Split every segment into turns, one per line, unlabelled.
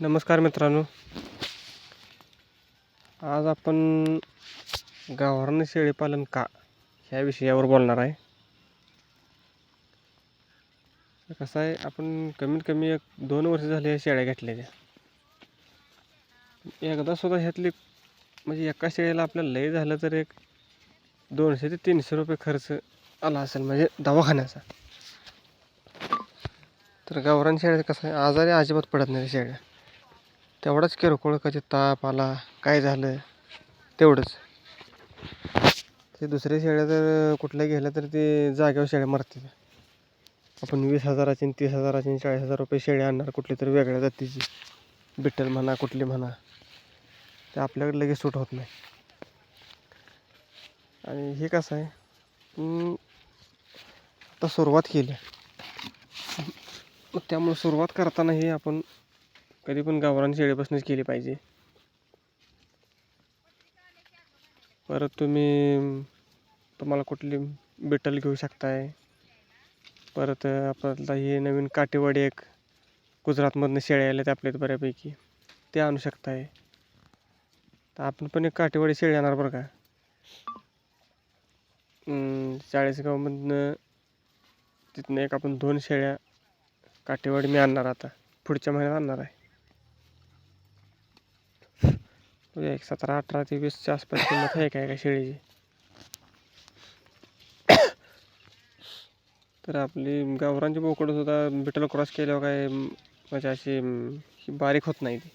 नमस्कार मित्रांनो. आज आपण गावरान शेळीपालन का ह्या विषयावर बोलणार आहे. कसं आहे आपण कमीत कमी एक दोन वर्ष झाले या शेळ्या घेतलेल्या. एकदा सुद्धा ह्यातली म्हणजे एका शेळीला आपल्याला लय झालं तर एक दोनशे ते तीनशे रुपये खर्च आला असेल म्हणजे दवाखान्याचा. तर गावरान शेळ्या कसं आहे आजारी अजिबात पडत नाही शेळ्या. तेवढाच किरकोळ कधी ताप आला काय झालं? तेवढंच. ते दुसऱ्या शेळ्या जर कुठल्या गेल्या तर ते जागेवर शेळ्या मारतील आपण वीस हजाराची आणि तीस हजाराची आणि चाळीस हजार रुपये शेळी आणणार कुठली तरी वेगळ्या जातीची. बिठ्ठल म्हणा कुठली म्हणा. ते आपल्याकडे लगेच सूट होत नाही. आणि हे कसं आहे? आता सुरुवात केली. मग त्यामुळे सुरुवात करतानाही आपण कधी पण गावरान शेळीपासूनच केली पाहिजे. परत तुम्ही तुम्हाला कुठली बिटल घेऊ शकताय. परत आपल्याला हे नवीन काटेवाडी एक गुजरातमधनं शेळ्या आल्या आपल्या इथं बऱ्यापैकी. ते आणू शकताय. तर आपण पण एक काटेवाडी शेळी आणणार बरं का? चाळीसगावमधनं तिथनं एक आपण दोन शेळ्या काटेवाडी मी आणणार आता. पुढच्या महिन्यात आणणार आहे. एक सतरा अठरा ते वीसच्या आसपास किंमत आहे काय का शेळीची? तर आपली गावरांची बोकडंसुद्धा बिटल क्रॉस केल्यावर काय म्हणजे अशी बारीक होत नाही ती.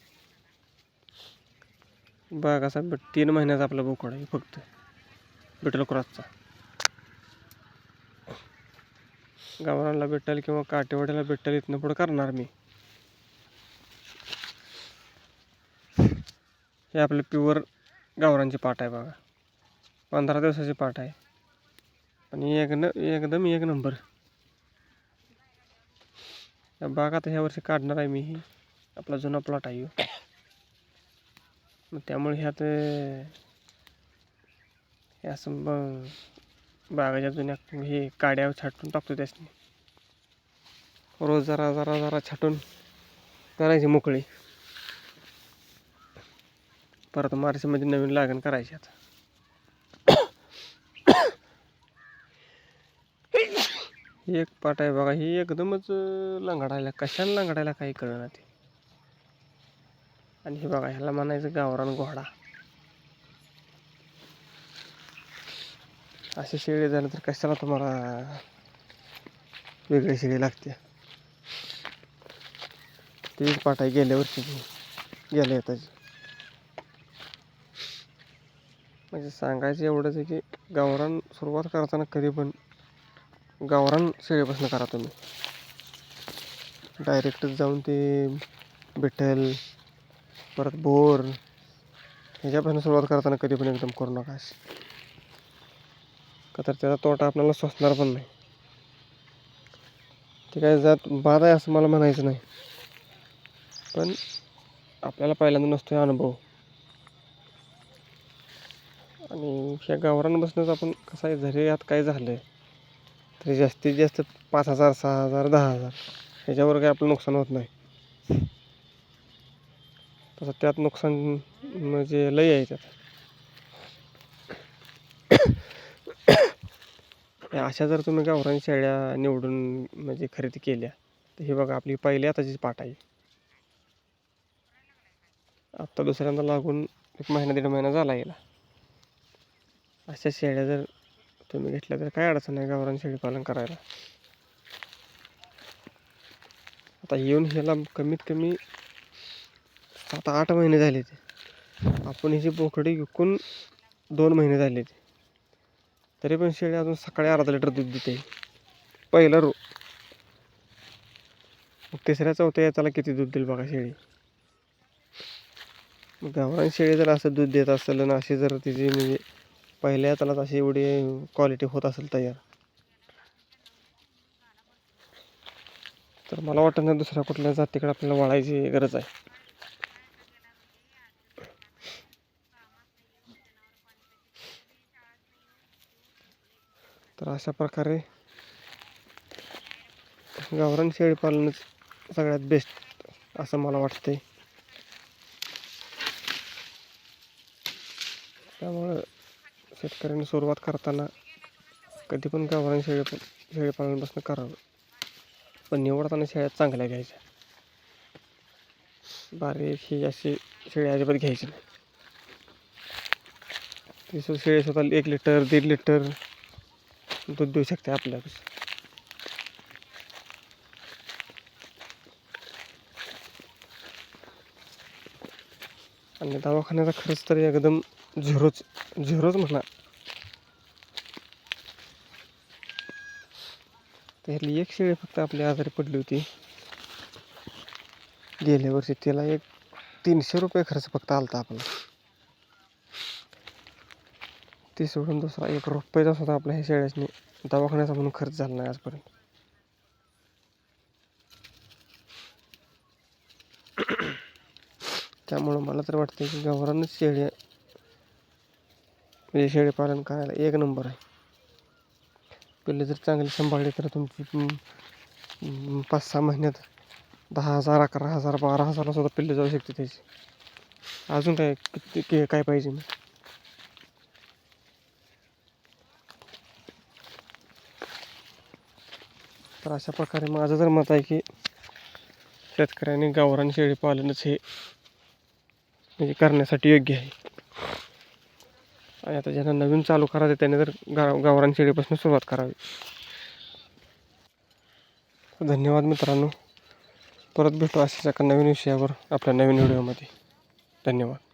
बघा कसा तीन महिन्याचा आपला बोकड आहे फक्त. बिटल क्रॉसचा गावरांना भेटेल किंवा काटेवाड्याला भेटेल इथनं पुढं करणार मी. हे आपले प्युअर गावरांची पाट आहे बघा. पंधरा दिवसाची पाट आहे. आणि एक न एकदम एक नंबर. या बाग आता ह्या वर्षी काढणार आहे मी. ही आपला जुना प्लॉट आहे मग त्यामुळे ह्यात हे असं ब बागाच्या जुन्या हे काड्या छाटून टाकतो त्यासनी. रोज जरा जरा जरा छाटून करायची मोकळी. परत मार्चमध्ये नवीन लागण करायची आता. ही एक पाट आहे बघा ही एकदमच लंगडायला कशाला लंगडायला काही कळना ते. आणि हे बघा ह्याला म्हणायचं गावरान घोडा. असे शेळी झालं तर कशाला तुम्हाला वेगळी शेळी लागते? तीच पाट आहे गेल्या वर्षीची गेल्या येताची. म्हणजे सांगायचं एवढंच आहे की गावरान सुरुवात करताना कधी पण गावरान शेळीपासून करा तुम्ही. डायरेक्टच जाऊन ते बिठल परत बोर ह्याच्यापासून सुरुवात करताना कधी पण एकदम करू नका का तर त्याचा तोटा आपल्याला सोसणार पण नाही. ते काय जात बाद आहे असं मला म्हणायचं नाही. पण आपल्याला पहिल्यांदा नसतो आहे अनुभव. आणि ह्या गावरांपासूनच आपण कसं आहे जरी आत काय झालं तरी जास्तीत जास्त पाच हजार सहा हजार दहा हजार ह्याच्यावर काही आपलं नुकसान होत नाही. तसं त्यात नुकसान म्हणजे लय आहे त्यात. या अशा जर तुम्ही गावरान शेळ्या निवडून म्हणजे खरेदी केल्या तर हे बघा आपली पहिली आताची पाठ आहे. आत्ता दुसऱ्यांदा लागून एक महिना दीड महिना झाला याला. अशा शेळ्या जर तुम्ही घेतल्या तर काय अडचण नाही गावरान शेळी पालन करायला. आता येऊन ह्याला कमीत कमी सात आठ महिने झाले ते. आपण ह्याची बोकडी विकून दोन महिने झाले ते. तरी पण शेळी अजून सकाळी अर्धा लिटर दूध देते. पहिला रो मग तिसऱ्या चौथ्या याच्याला किती दूध देईल बघा शेळी. मग गावरान शेळी जर असं दूध देत असेल आणि अशी जर तिची म्हणजे पहिल्या यातलाच अशी एवढी क्वालिटी होत असेल तयार. तर मला वाटत नाही दुसऱ्या कुठल्या जातीकडे आपल्याला वळायची गरज आहे. तर अशा प्रकारे गावरान शेळी पालनच सगळ्यात बेस्ट असं मला वाटते त्यामुळं शेतकऱ्यांनी सुरुवात करताना कधी पण गावरान शेळी पण शेळीपालनापासून करावं. पण निवडताना शेळ्या चांगल्या घ्यायच्या. बारीक ही अशी शेळी अजिबात घ्यायची नाही. ती शेळी स्वतः एक लिटर दीड लिटर दूध देऊ शकते आपल्यापेक्षा. आणि दवाखान्याचा खर्च तर एकदम झिरोच झिरोच म्हणा. त्यातली एक शेळी फक्त आपल्या आजारी पडली होती. गेल्या वर्षी त्याला एक तीनशे रुपये खर्च फक्त आला होता आपला. ते सोडून दुसरा एक रुपयाचा सुद्धा आपल्या ह्या शेळ्याने दवाखान्याचा म्हणून खर्च झाला नाही आजपर्यंत. त्यामुळं मला तर वाटतं की गावरानच शेळ्या म्हणजे शेळीपालन करायला एक नंबर आहे. पिल्ले जर चांगले सांभाळले तर तुमची पाच सहा महिन्यात दहा हजार अकरा हजार बारा हजारला सुद्धा पिल्ले जाऊ शकते त्याची. अजून काय किती काय पाहिजे मी तर अशा प्रकारे माझं जर मत आहे की शेतकऱ्यांनी गावरान शेळी पालनच हे म्हणजे करण्यासाठी योग्य आहे. आणि आता ज्यांना नवीन चालू करायचं त्याने तर गाव गावरान शेळीपासून सुरुवात करावी. धन्यवाद मित्रांनो. परत भेटू अशाच एका नवीन विषयावर आपल्या नवीन व्हिडिओमध्ये. धन्यवाद.